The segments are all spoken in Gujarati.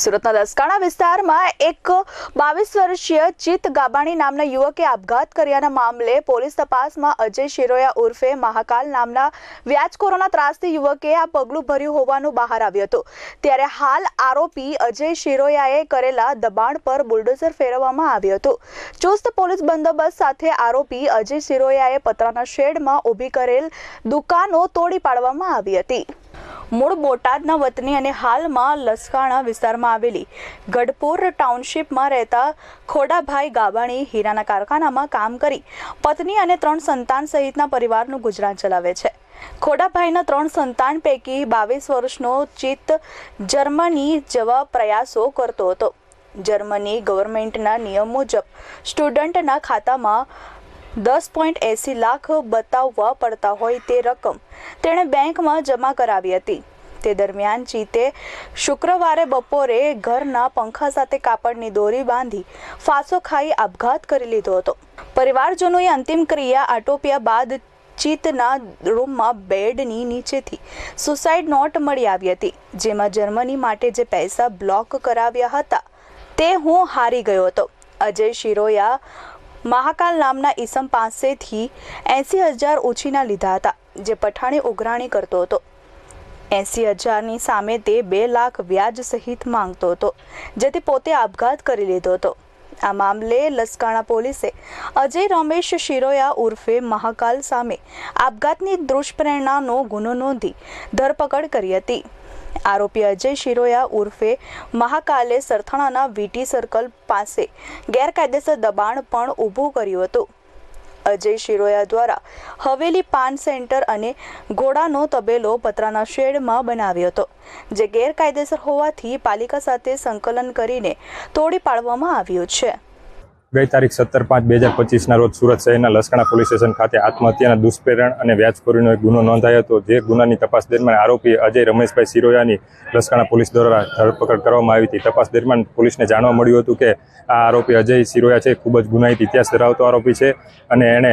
સુરતના દસકાણા વિસ્તારમાં એક બાવીસ વર્ષીય ચિત ગાબાણી નામના યુવકે આપઘાત કર્યાના મામલે પોલીસ તપાસમાં અજય શિરોયા ઉર્ફે મહાકાલ નામના વ્યાજખોરોના ત્રાસથી યુવકે આ પગલું ભર્યું હોવાનું બહાર આવ્યું હતું. ત્યારે હાલ આરોપી અજય શિરોયાએ કરેલા દબાણ પર બુલડોઝર ફેરવવામાં આવ્યું હતું. ચુસ્ત પોલીસ બંદોબસ્ત સાથે આરોપી અજય શિરોયાએ પતરાના શેડમાં ઊભી કરેલ દુકાનો તોડી પાડવામાં આવી હતી. મૂળ બોટાદના વતની અને હાલમાં લસકાણા વિસ્તારમાં આવેલી ગઢપુર ટાઉનશીપમાં રહેતા ખોડાભાઈ ગાબાણી હીરાના કારખાનામાં કામ કરી પત્ની અને ત્રણ સંતાન સહિતના પરિવારનું ગુજરાન ચલાવે છે. ખોડાભાઈના ત્રણ સંતાન પૈકી બાવીસ વર્ષનો ચિત્ત જર્મની જવા પ્રયાસો કરતો હતો. જર્મની ગવર્મેન્ટના નિયમ મુજબ સ્ટુડન્ટના ખાતામાં દસ પોઈન્ટ એંસી લાખ બતાવવા પડતા હોય તે રકમ તેણે બેંકમાં જમા કરાવી હતી. તે દરમિયાન ચીતે શુક્રવારે બપોરે ઘરના પંખા સાથે કાપડની દોરી બાંધી ફાંસો ખાઈ આપઘાત કરી લીધો હતો. પરિવારજનોએ અંતિમ ક્રિયા આટોપ્યા બાદ ચિતના રૂમમાં બેડની નીચેથી સુસાઇડ નોટ મળી આવી હતી, જેમાં જર્મની માટે જે પૈસા બ્લોક કરાવ્યા હતા તે હું હારી ગયો હતો. અજય શિરોયા, મહાકાલ નામના ઈસમ પાસેથી એંસી હજાર ઉછીના લીધા હતા, જે પઠાણી ઉઘરાણી કરતો હતો. એંસી હજારની સામે તે બે લાખ વ્યાજ સહિત માંગતો હતો, જેથી પોતે આપઘાત કરી લીધો હતો. આ મામલે લસકાણા પોલીસે અજય રમેશ શિરોયા ઉર્ફે મહાકાલ સામે આપઘાતની દુષ્પ્રેરણાનો ગુનો નોંધી ધરપકડ કરી હતી. આરોપી અજય શિરોયા ઉર્ફે મહાકાલે સરથાણાના વીટી સર્કલ પાસે ગેરકાયદેસર દબાણ પણ ઊભું કર્યું હતું. અજય શિરોયા દ્વારા હવેલી પાન સેન્ટર અને ઘોડાનો તબેલો પતરાના શેડમાં બનાવ્યો હતો, જે ગેરકાયદેસર હોવાથી પાલિકા સાથે સંકલન કરીને તોડી પાડવામાં આવ્યું છે. ગઈ તારીખ સત્તર પાંચ બે હજાર પચીસના રોજ સુરત શહેરના લસકણા પોલીસ સ્ટેશન ખાતે આત્મહત્યાના દુષ્પ્રેરણ અને વ્યાજખોરીનો એક ગુનો નોંધાયો હતો, જે ગુનાની તપાસ દરમિયાન આરોપી અજય રમેશભાઈ સિરોયાની લસકણા પોલીસ દ્વારા ધરપકડ કરવામાં આવી હતી. તપાસ દરમિયાન પોલીસને જાણવા મળ્યું હતું કે આ આરોપી અજય સિરોયા છે, ખૂબ જ ગુનાહિત ઇતિહાસ ધરાવતો આરોપી છે અને એણે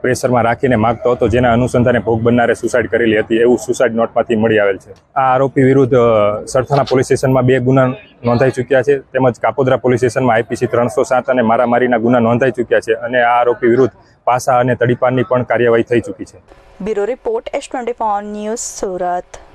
પ્રેશરમાં રાખીને માગતો હતો, જેના અનુસંધાને ભોગ બનનારે સુસાઇડ કરેલી હતી, એવું સુસાઇડ નોટમાંથી મળી આવેલ છે. આ આરોપી વિરુદ્ધ સરથાના પોલીસ સ્ટેશનમાં બે ગુના નોંધાઈ ચૂક્યા છે, તેમજ કાપોદ્રા પોલીસ સ્ટેશનમાં આઈપીસી ત્રણસો સાત અને મારામારીના ગુના નોંધાઈ ચૂક્યા છે, અને આ આરોપી વિરુદ્ધ પાસા અને તડીપારની પણ કાર્યવાહી થઈ ચૂકી છે. Bureau report, S twenty news Surat.